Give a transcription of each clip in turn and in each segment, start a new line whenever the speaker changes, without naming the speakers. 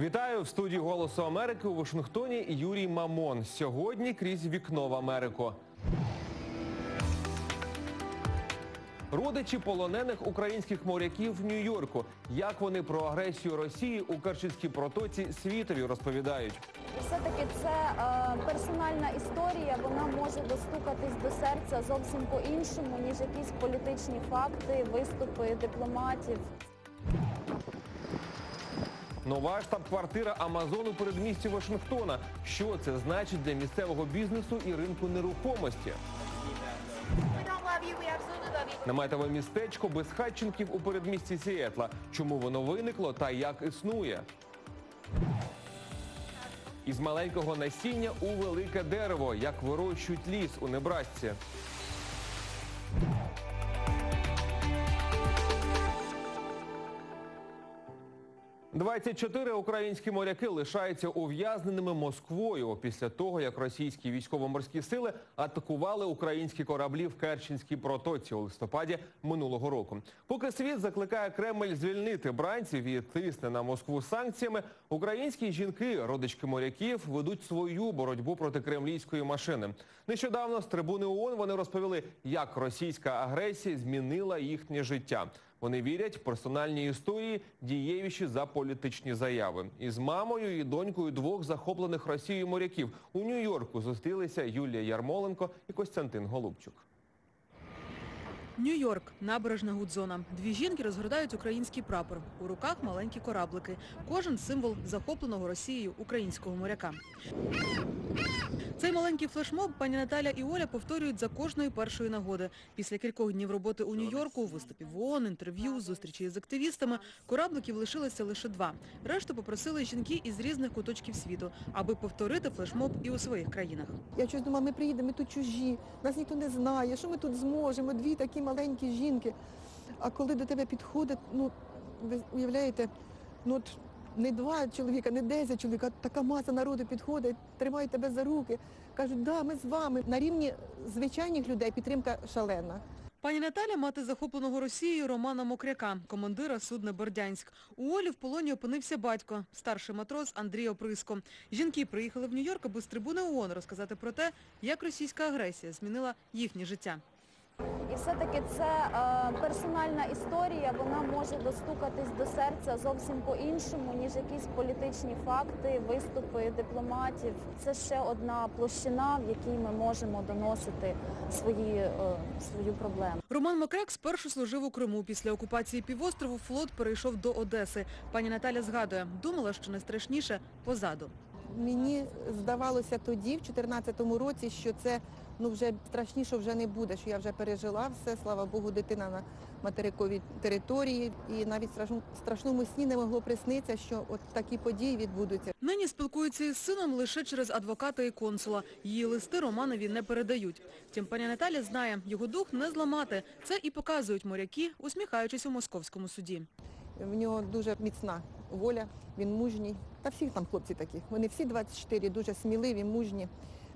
Вітаю в студії Голосу Америки у Вашингтоні Юрій Мамон. Сьогодні крізь вікно в Америку. Родичі полонених українських моряків в Нью-Йорку. Як вони про агресію Росії у Керченській протоці світові розповідають.
Все-таки це е, персональна історія, вона може достукатись до серця зовсім по-іншому, ніж якісь політичні факти, виступи дипломатів.
Нова штаб-квартира Амазону перед місті Вашингтона. Що це значить для місцевого бізнесу і ринку нерухомості? Наметове містечко без хатченків у передмісті Сіетла. Чому воно виникло та як існує? Із маленького насіння у велике дерево. Як вирощують ліс у Небрасці. «24 українські моряки лишаються ув'язненими Москвою після того, як російські військово-морські сили атакували українські кораблі в Керченській протоці у листопаді минулого року. Поки світ закликає Кремль звільнити бранців і тисне на Москву санкціями, українські жінки, родички моряків, ведуть свою боротьбу проти кремлівської машини. Нещодавно з трибуни ООН вони розповіли, як російська агресія змінила їхнє життя. Вони вірять в персональні історії, дієвіші за політичні заяви. Із мамою і донькою двох захоплених Росією моряків у Нью-Йорку зустрілися Юлія Ярмоленко і Костянтин Голубчук.
Нью-Йорк, набережна Гудзона. Дві жінки розгортають український прапор. У руках маленькі кораблики. Кожен символ захопленого Росією українського моряка. Цей маленький флешмоб пані Наталя і Оля повторюють за кожної першої нагоди. Після кількох днів роботи у Нью-Йорку, виступів в ООН, інтерв'ю, зустрічі з активістами, корабликів лишилося лише два. Решту попросили жінки із різних куточків світу, аби повторити флешмоб і у своїх країнах.
Я щось думала, ми приїдемо, ми тут чужі, нас ніхто не знає, що ми тут зможемо, дві такі маленькі жінки. А коли до тебе підходить, ну, ви уявляєте, ну от не два чоловіка, не десять чоловік, а така маса народу підходить, тримають тебе за руки, кажуть, да, ми з вами. На рівні звичайних людей підтримка шалена.
Пані Наталя – мати захопленого Росією Романа Мокряка, командира судна «Бердянськ». У Олі в полоні опинився батько, старший матрос Андрій Оприско. Жінки приїхали в Нью-Йорк, аби з трибуни ООН розказати про те, як російська агресія змінила їхнє життя.
І все-таки це е, персональна історія, вона може достукатись до серця зовсім по-іншому, ніж якісь політичні факти, виступи дипломатів. Це ще одна площина, в якій ми можемо доносити свої, е, свою проблему.
Роман Мокряк спершу служив у Криму. Після окупації півострову флот перейшов до Одеси. Пані Наталя згадує, думала, що найстрашніше позаду.
Мені здавалося тоді, в 2014 році, що це ну вже страшніше вже не буде, що я вже пережила все, слава Богу, дитина на материковій території. І навіть в страшну- страшному сні не могло приснитися, що от такі події відбудуться.
Нині спілкується із сином лише через адвоката і консула. Її листи Романові не передають. Втім, пані Наталя знає, його дух не зламати. Це і показують моряки, усміхаючись у московському суді.
В нього дуже міцна воля, він мужній. Та всі там хлопці такі. Вони всі 24 дуже сміливі, мужні.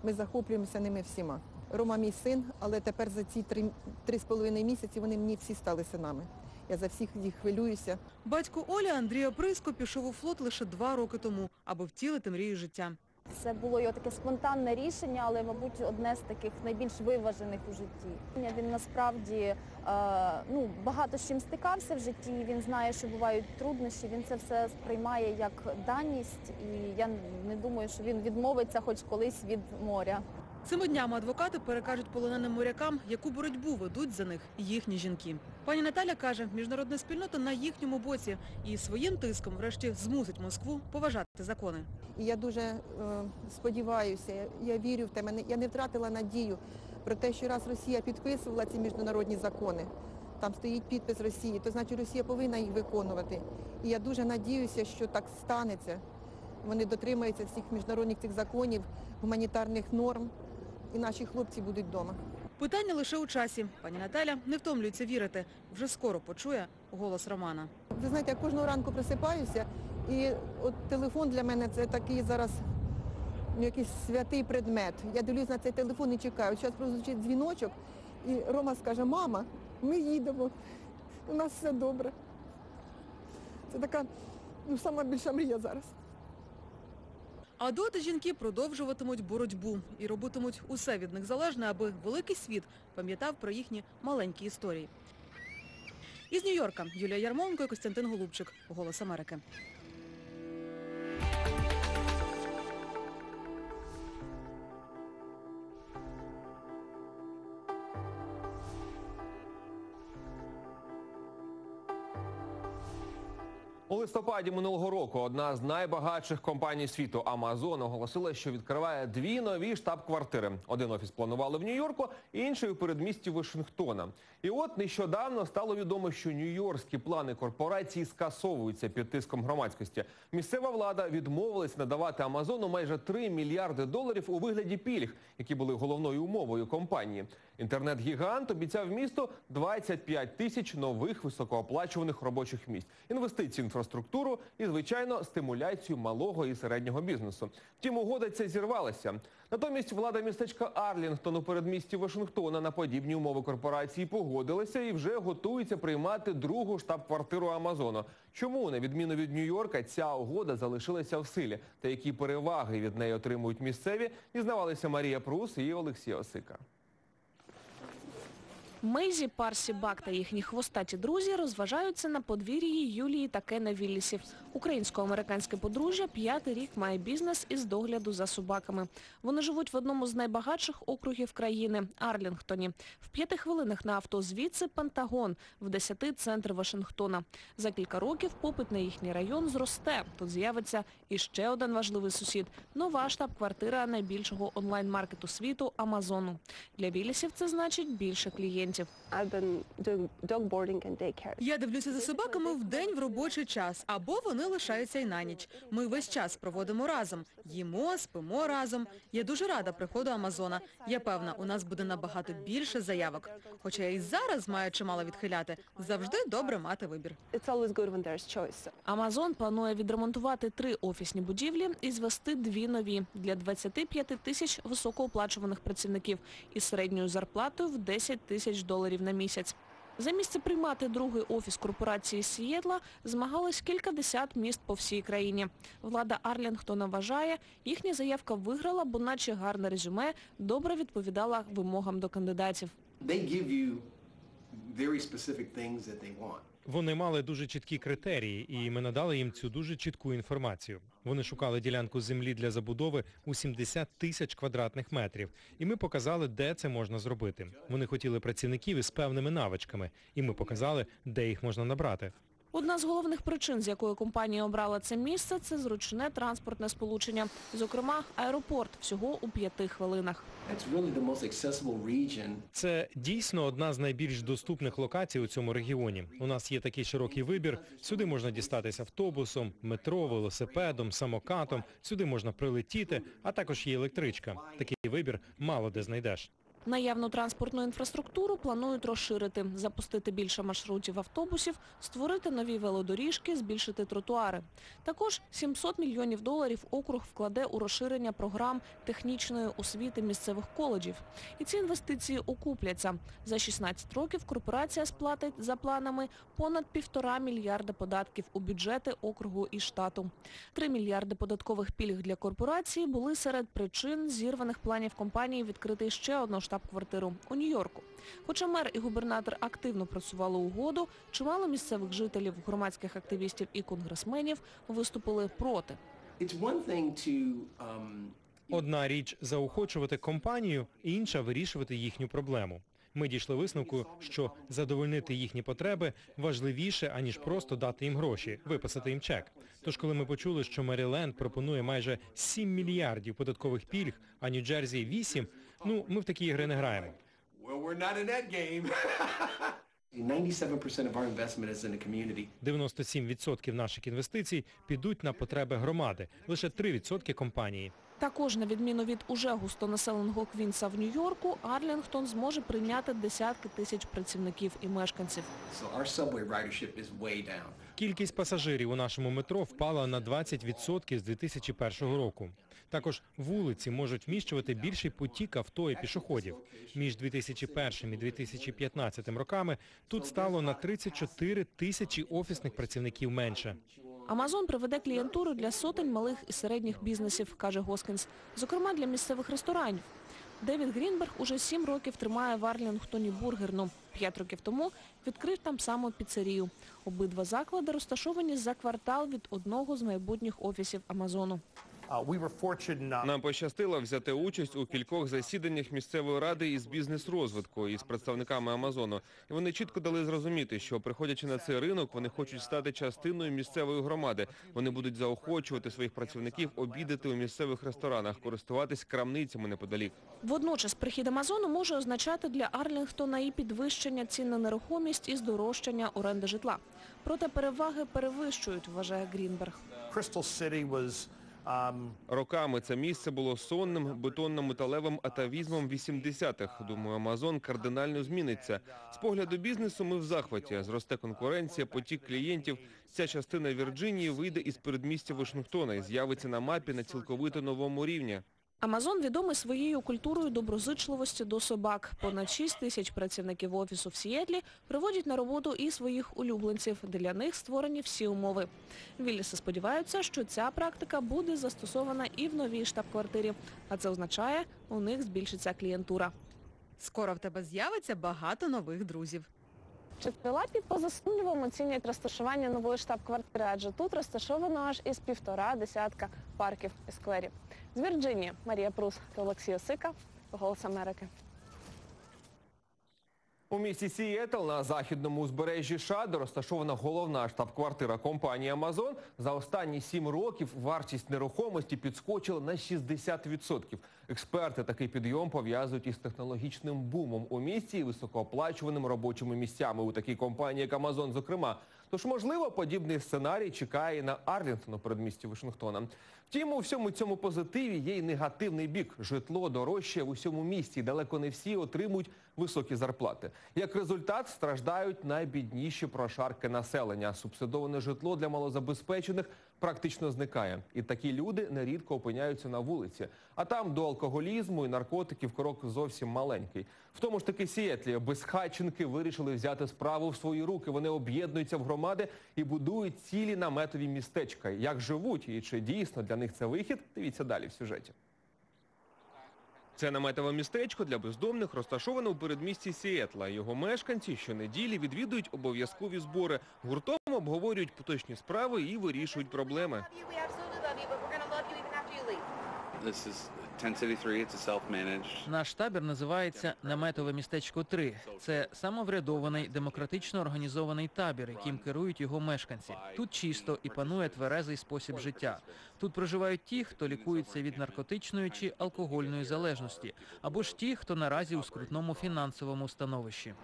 Ми захоплюємося ними всіма. Рома мій син, але тепер за ці три, три з половиною місяці вони мені всі стали синами. Я за всіх їх хвилююся.
Батько Олі Андрія Приско пішов у флот лише два роки тому, аби втілити мрію життя.
Це було його таке спонтанне рішення, але, мабуть, одне з таких найбільш виважених у житті. Він насправді е, ну, багато з чим стикався в житті, він знає, що бувають труднощі, він це все сприймає як даність, і я не думаю, що він відмовиться хоч колись від моря.
Цими днями адвокати перекажуть полоненим морякам, яку боротьбу ведуть за них їхні жінки. Пані Наталя каже, міжнародна спільнота на їхньому боці і своїм тиском врешті змусить Москву поважати закони.
І я дуже е, сподіваюся, я, вірю в те, мене, я не втратила надію про те, що раз Росія підписувала ці міжнародні закони, там стоїть підпис Росії, то значить Росія повинна їх виконувати. І я дуже надіюся, що так станеться. Вони дотримаються всіх міжнародних цих законів, гуманітарних норм, і наші хлопці будуть вдома.
Питання лише у часі. Пані Наталя не втомлюється вірити. Вже скоро почує голос Романа.
Ви знаєте, я кожного ранку просипаюся, і от телефон для мене це такий зараз ну, якийсь святий предмет. Я дивлюсь на цей телефон і чекаю. Зараз прозвучить дзвіночок, і Рома скаже, мама, ми їдемо, у нас все добре. Це така ну, сама більша мрія зараз.
А доти жінки продовжуватимуть боротьбу і робитимуть усе від них залежне, аби великий світ пам'ятав про їхні маленькі історії. Із Нью-Йорка Юлія Ярмоленко і Костянтин Голубчик. Голос Америки.
У листопаді минулого року одна з найбагатших компаній світу Amazon оголосила, що відкриває дві нові штаб-квартири. Один офіс планували в Нью-Йорку, інший у передмісті Вашингтона. І от нещодавно стало відомо, що нью-йоркські плани корпорації скасовуються під тиском громадськості. Місцева влада відмовилась надавати Амазону майже 3 мільярди доларів у вигляді пільг, які були головною умовою компанії. Інтернет-гігант обіцяв місту 25 тисяч нових високооплачуваних робочих місць, інвестиції в інфраструктуру і, звичайно, стимуляцію малого і середнього бізнесу. Втім, угода ця зірвалася. Натомість влада містечка Арлінгтон у передмісті Вашингтона на подібні умови корпорації погодилася і вже готується приймати другу штаб-квартиру Амазону. Чому, на відміну від Нью-Йорка, ця угода залишилася в силі? Та які переваги від неї отримують місцеві, дізнавалися Марія Прус і Олексій Осика.
Мейзі, Парсі, Бак та їхні хвостаті друзі розважаються на подвір'ї Юлії та Кена Віллісів. Українсько-американське подружжя п'ятий рік має бізнес із догляду за собаками. Вони живуть в одному з найбагатших округів країни – Арлінгтоні. В п'яти хвилинах на авто звідси Пентагон, в десяти – центр Вашингтона. За кілька років попит на їхній район зросте. Тут з'явиться іще один важливий сусід – нова штаб-квартира найбільшого онлайн-маркету світу – Амазону. Для Віллісів це значить більше клієнтів.
I've been doing dog boarding and daycare.
Я дивлюся за собаками вдень в робочий час, або вони лишаються й на ніч. Ми весь час проводимо разом. Їмо, спимо разом. Я дуже рада приходу Амазона. Я певна, у нас буде набагато більше заявок. Хоча я і зараз маю чимало відхиляти. Завжди добре мати вибір.
Амазон планує відремонтувати три офісні будівлі і звести дві нові для 25 тисяч високооплачуваних працівників із середньою зарплатою в 10 тисяч доларів на місяць. За місце приймати другий офіс корпорації Сієтла змагались кількадесят міст по всій країні. Влада Арлінгтона вважає, їхня заявка виграла, бо наче гарне резюме добре відповідала вимогам до кандидатів.
Вони мали дуже чіткі критерії, і ми надали їм цю дуже чітку інформацію. Вони шукали ділянку землі для забудови у 70 тисяч квадратних метрів, і ми показали, де це можна зробити. Вони хотіли працівників із певними навичками, і ми показали, де їх можна набрати.
Одна з головних причин, з якої компанія обрала це місце, це зручне транспортне сполучення. Зокрема, аеропорт всього у п'яти хвилинах.
Це дійсно одна з найбільш доступних локацій у цьому регіоні. У нас є такий широкий вибір. Сюди можна дістатися автобусом, метро, велосипедом, самокатом. Сюди можна прилетіти, а також є електричка. Такий вибір мало де знайдеш.
Наявну транспортну інфраструктуру планують розширити, запустити більше маршрутів автобусів, створити нові велодоріжки, збільшити тротуари. Також 700 мільйонів доларів округ вкладе у розширення програм технічної освіти місцевих коледжів. І ці інвестиції окупляться. За 16 років корпорація сплатить за планами понад півтора мільярда податків у бюджети округу і штату. 3 мільярди податкових пільг для корпорації були серед причин зірваних планів компанії відкрити ще одну штаб-квартиру у Нью-Йорку. Хоча мер і губернатор активно просували угоду, чимало місцевих жителів, громадських активістів і конгресменів виступили проти.
Um,
Одна річ заохочувати компанію, інша вирішувати їхню проблему. Ми дійшли висновку, що задовольнити їхні потреби важливіше, аніж просто дати їм гроші, виписати їм чек. Тож, коли ми почули, що Меріленд пропонує майже 7 мільярдів податкових пільг, а Нью-Джерсі 8, ну, ми в такі ігри не граємо.
well, we're not in that game. 97% of our investment is in the community.
97% наших інвестицій підуть на потреби громади, лише 3% компанії.
Також, на відміну від уже густонаселеного Квінса в Нью-Йорку, Арлінгтон зможе прийняти десятки тисяч працівників і мешканців.
So
Кількість пасажирів у нашому метро впала на 20% з 2001 року. Також вулиці можуть вміщувати більший потік авто і пішоходів. Між 2001 і 2015 роками тут стало на 34 тисячі офісних працівників менше.
Амазон приведе клієнтуру для сотень малих і середніх бізнесів, каже Госкінс, зокрема для місцевих ресторанів. Девід Грінберг уже сім років тримає в Арлінгтоні бургерну. П'ять років тому відкрив там саму піцерію. Обидва заклади розташовані за квартал від одного з майбутніх офісів Амазону.
Нам пощастило взяти участь у кількох засіданнях місцевої ради із бізнес-розвитку із представниками Амазону. І вони чітко дали зрозуміти, що приходячи на цей ринок, вони хочуть стати частиною місцевої громади. Вони будуть заохочувати своїх працівників обідати у місцевих ресторанах, користуватись крамницями неподалік.
Водночас прихід Амазону може означати для Арлінгтона і підвищення цін на нерухомість і здорожчання оренди житла. Проте переваги перевищують, вважає Грінберг.
Роками це місце було сонним бетонно-металевим атавізмом 80-х. Думаю, Амазон кардинально зміниться. З погляду бізнесу ми в захваті. Зросте конкуренція, потік клієнтів. Ця частина Вірджинії вийде із передмістя Вашингтона і з'явиться на мапі на цілковито новому рівні.
Амазон відомий своєю культурою доброзичливості до собак. Понад 6 тисяч працівників офісу в Сіетлі приводять на роботу і своїх улюбленців. Для них створені всі умови. Вілліси сподіваються, що ця практика буде застосована і в новій штаб-квартирі. А це означає, у них збільшиться клієнтура.
Скоро в тебе з'явиться багато нових друзів.
Чотирилапі поза сумнівом оцінюють розташування нової штаб-квартири, адже тут розташовано аж із півтора десятка парків і скверів. З Вірджинії Марія Прус та Олексій Осика, Голос Америки.
У місті Сіетл на західному узбережжі США, розташована головна штаб-квартира компанії Амазон, за останні сім років вартість нерухомості підскочила на 60%. Експерти такий підйом пов'язують із технологічним бумом у місті і високооплачуваними робочими місцями у такій компанії, як Амазон, зокрема. Тож, можливо, подібний сценарій чекає на Арлінгтон у передмісті Вашингтона. Втім, у всьому цьому позитиві є й негативний бік. Житло дорожче в усьому місті. Далеко не всі отримують високі зарплати. Як результат, страждають найбідніші прошарки населення. Субсидоване житло для малозабезпечених практично зникає. І такі люди нерідко опиняються на вулиці. А там до алкоголізму і наркотиків крок зовсім маленький. В тому ж таки Сіетлі безхатченки вирішили взяти справу в свої руки. Вони об'єднуються в громади і будують цілі наметові містечка. Як живуть і чи дійсно для них це вихід? Дивіться далі в сюжеті. Це наметове містечко для бездомних розташоване у передмісті Сіетла. Його мешканці щонеділі відвідують обов'язкові збори. Гуртом обговорюють поточні справи і вирішують проблеми.
Love you, we absolutely love you, but we're gonna love you even after you leave.
This is Tent City 3. It's a self-managed.
Наш табір називається Наметове містечко 3. Це самоврядований, демократично організований табір, яким керують його мешканці. Тут чисто і панує тверезий спосіб життя. Тут проживають ті, хто лікується від наркотичної чи алкогольної залежності, або ж ті, хто наразі у скрутному фінансовому становищі.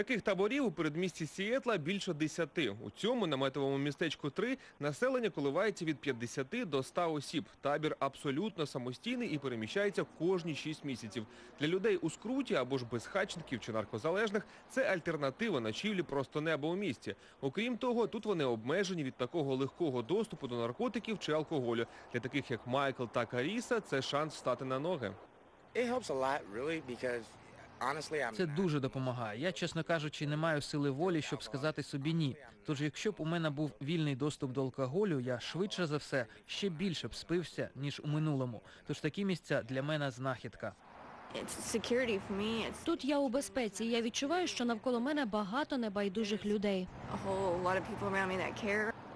Таких таборів у передмісті Сіетла більше десяти. У цьому наметовому містечку 3 населення коливається від 50 до 100 осіб. Табір абсолютно самостійний і переміщається кожні 6 місяців. Для людей у скруті або ж безхатченків чи наркозалежних це альтернатива ночівлі просто неба у місті. Окрім того, тут вони обмежені від такого легкого доступу до наркотиків чи алкоголю. Для таких як Майкл та Каріса це шанс стати на ноги.
Це дуже допомагає. Я, чесно кажучи, не маю сили волі, щоб сказати собі ні. Тож, якщо б у мене був вільний доступ до алкоголю, я швидше за все ще більше б спився, ніж у минулому. Тож такі місця для мене знахідка.
Тут я у безпеці. Я відчуваю, що навколо мене багато небайдужих людей.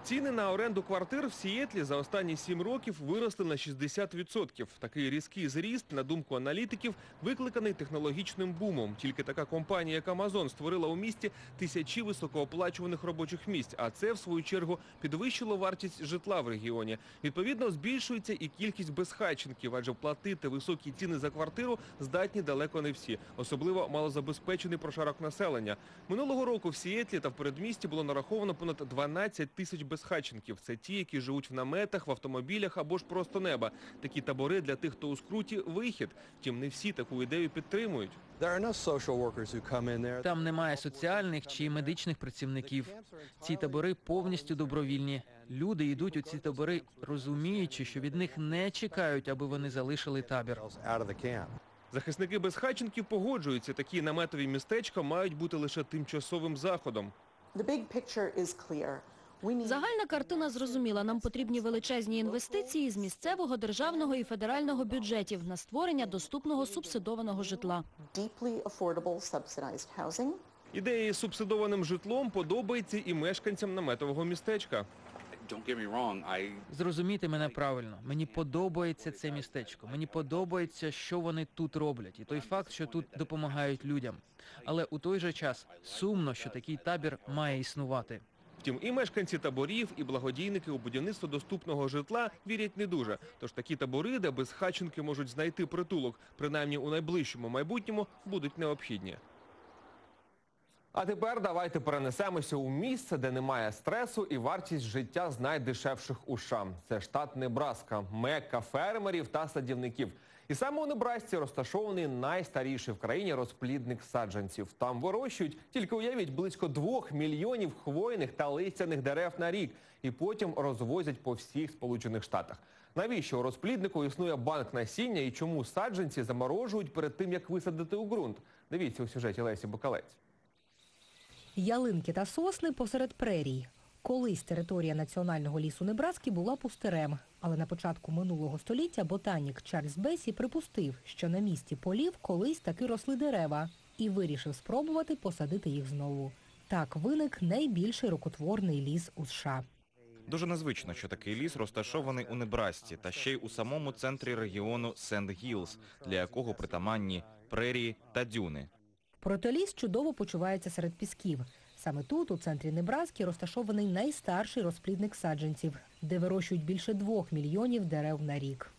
Ціни на оренду квартир в Сіетлі за останні сім років виросли на 60%. Такий різкий зріст, на думку аналітиків, викликаний технологічним бумом. Тільки така компанія, як Amazon, створила у місті тисячі високооплачуваних робочих місць, а це, в свою чергу, підвищило вартість житла в регіоні. Відповідно, збільшується і кількість безхатченків, адже платити високі ціни за квартиру здатні далеко не всі, особливо малозабезпечений прошарок населення. Минулого року в Сіетлі та в передмісті було нараховано понад 12 тисяч безхатченків. Це ті, які живуть в наметах, в автомобілях або ж просто неба. Такі табори для тих, хто у скруті – вихід. Втім, не всі таку ідею підтримують.
Там немає соціальних чи медичних працівників. Ці табори повністю добровільні. Люди йдуть у ці табори, розуміючи, що від них не чекають, аби вони залишили табір.
Захисники безхатченків погоджуються, такі наметові містечка мають бути лише тимчасовим заходом.
Загальна картина зрозуміла. Нам потрібні величезні інвестиції з місцевого, державного і федерального бюджетів на створення доступного субсидованого житла.
Ідея із субсидованим житлом подобається і мешканцям наметового містечка.
Зрозумійте мене правильно. Мені подобається це містечко. Мені подобається, що вони тут роблять, і той факт, що тут допомагають людям. Але у той же час сумно, що такий табір має існувати.
Втім, і мешканці таборів, і благодійники у будівництво доступного житла вірять не дуже. Тож такі табори, де безхатченки можуть знайти притулок, принаймні у найближчому майбутньому, будуть необхідні. А тепер давайте перенесемося у місце, де немає стресу і вартість життя з найдешевших у США. Це штат Небраска, мекка фермерів та садівників. І саме у Небрасці розташований найстаріший в країні розплідник саджанців. Там вирощують, тільки уявіть, близько двох мільйонів хвойних та листяних дерев на рік. І потім розвозять по всіх Сполучених Штатах. Навіщо у розпліднику існує банк насіння і чому саджанці заморожують перед тим, як висадити у ґрунт? Дивіться у сюжеті Лесі Букалець.
Ялинки та сосни посеред прерій. Колись територія Національного лісу Небраски була пустирем, але на початку минулого століття ботанік Чарльз Бесі припустив, що на місці полів колись таки росли дерева і вирішив спробувати посадити їх знову. Так виник найбільший рукотворний ліс у США.
Дуже незвично, що такий ліс розташований у Небрасці та ще й у самому центрі регіону Сенд-Гілз, для якого притаманні прерії та дюни.
Проте ліс чудово почувається серед пісків. Саме тут, у центрі Небраски, розташований найстарший розплідник саджанців, де вирощують більше двох мільйонів дерев на рік.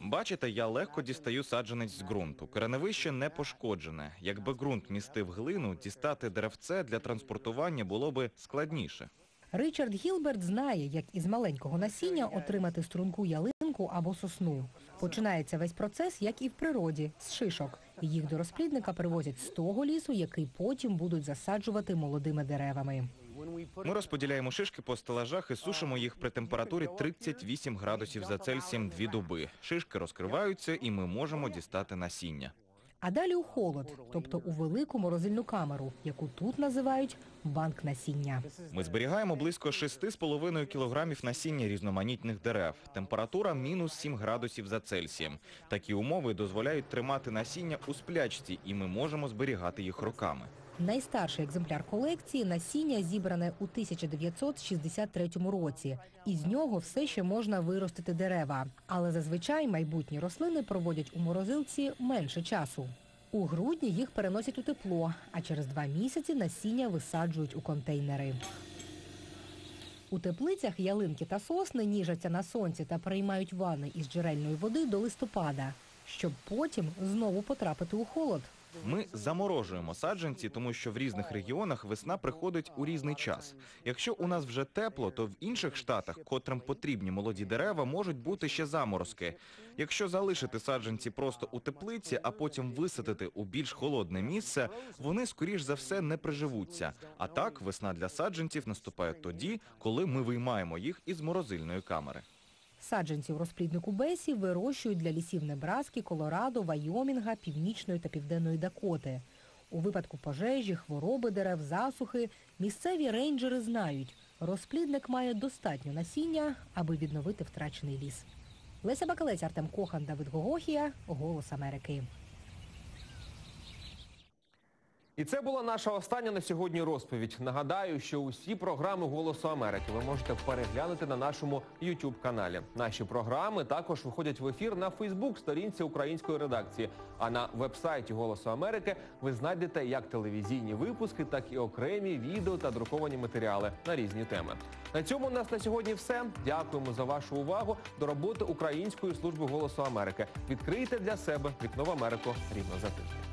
Бачите, я легко дістаю саджанець з ґрунту. Кореневище не пошкоджене. Якби ґрунт містив глину, дістати деревце для транспортування було би складніше.
Ричард Гілберт знає, як із маленького насіння отримати струнку ялинку або сосну. Починається весь процес, як і в природі, з шишок. Їх до розплідника привозять з того лісу, який потім будуть засаджувати молодими деревами.
Ми розподіляємо шишки по стелажах і сушимо їх при температурі 38 градусів за Цельсієм дві доби. Шишки розкриваються і ми можемо дістати насіння.
А далі у холод, тобто у велику морозильну камеру, яку тут називають банк насіння.
Ми зберігаємо близько 6,5 кілограмів насіння різноманітних дерев. Температура мінус 7 градусів за Цельсієм. Такі умови дозволяють тримати насіння у сплячці, і ми можемо зберігати їх роками.
Найстарший екземпляр колекції насіння зібране у 1963 році. Із нього все ще можна виростити дерева. Але зазвичай майбутні рослини проводять у морозилці менше часу. У грудні їх переносять у тепло, а через два місяці насіння висаджують у контейнери. У теплицях ялинки та сосни ніжаться на сонці та приймають ванни із джерельної води до листопада, щоб потім знову потрапити у холод.
Ми заморожуємо саджанці, тому що в різних регіонах весна приходить у різний час. Якщо у нас вже тепло, то в інших штатах, котрим потрібні молоді дерева, можуть бути ще заморозки. Якщо залишити саджанці просто у теплиці, а потім висадити у більш холодне місце, вони скоріш за все не приживуться. А так весна для саджанців наступає тоді, коли ми виймаємо їх із морозильної камери.
Саджанців розпліднику Бесі вирощують для лісів Небраски, Колорадо, Вайомінга, Північної та Південної Дакоти. У випадку пожежі, хвороби дерев, засухи місцеві рейнджери знають, розплідник має достатньо насіння, аби відновити втрачений ліс. Леся Бакалець, Артем Кохан, Давид Гогохія, Голос Америки.
І це була наша остання на сьогодні розповідь. Нагадаю, що усі програми Голосу Америки ви можете переглянути на нашому YouTube каналі. Наші програми також виходять в ефір на Фейсбук сторінці української редакції. А на вебсайті Голосу Америки ви знайдете як телевізійні випуски, так і окремі відео та друковані матеріали на різні теми. На цьому у нас на сьогодні все. Дякуємо за вашу увагу до роботи Української служби Голосу Америки. Відкрийте для себе вікно в Америку рівно за тиждень.